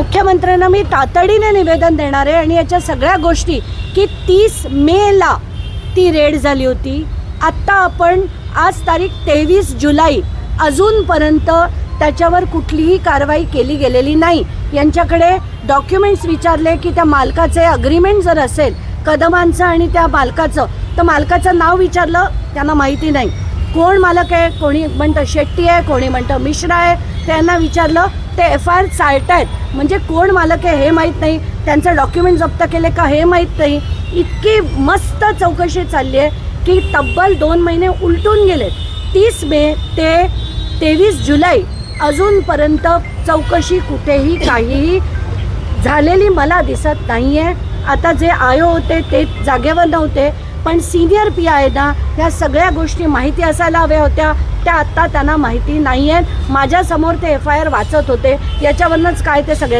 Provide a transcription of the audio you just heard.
मुख्यमंत्र्यांना मी तातडीने निवेदन देणार आहे आणि याच्या सगळ्या गोष्टी की तीस मेला ती रेड झाली होती. आत्ता आपण आज तारीख तेवीस जुलै अजूनपर्यंत त्याच्यावर कुठलीही कारवाई केली गेलेली नाही. यांच्याकडे डॉक्युमेंट्स विचारले की त्या मालकाचे अग्रीमेंट जर असेल कदमांचं आणि त्या मालकाचं तर मालकाचं नाव विचारलं त्यांना माहिती नाही. कोण मालक आहे कोणी म्हणतं शेट्टी आहे कोणी म्हणतं मिश्रा आहे त्यांना विचारलं ते एफ आय आर आहेत. म्हणजे कोण मालक आहे हे माहीत नाही. त्यांचं डॉक्युमेंट जप्त केले का हे माहीत नाही. इतकी मस्त चौकशी चालली आहे की तब्बल दोन महिने उलटून गेलेत. तीस मे ते तेवीस जुलै अजूनपर्यंत चौकशी कुठेही काहीही झालेली मला दिसत नाही आहे आता जे आयो होते ते जागेवर नव्हते. पण सिनियर पी आय ना ह्या सगळ्या गोष्टी माहिती असायला हव्या होत्या. त्या आत्ता त्यांना माहिती नाही आहेत माझ्यासमोर ते एफ आय आर वाचत होते. याच्यावरूनच काय ते सगळ्यांनी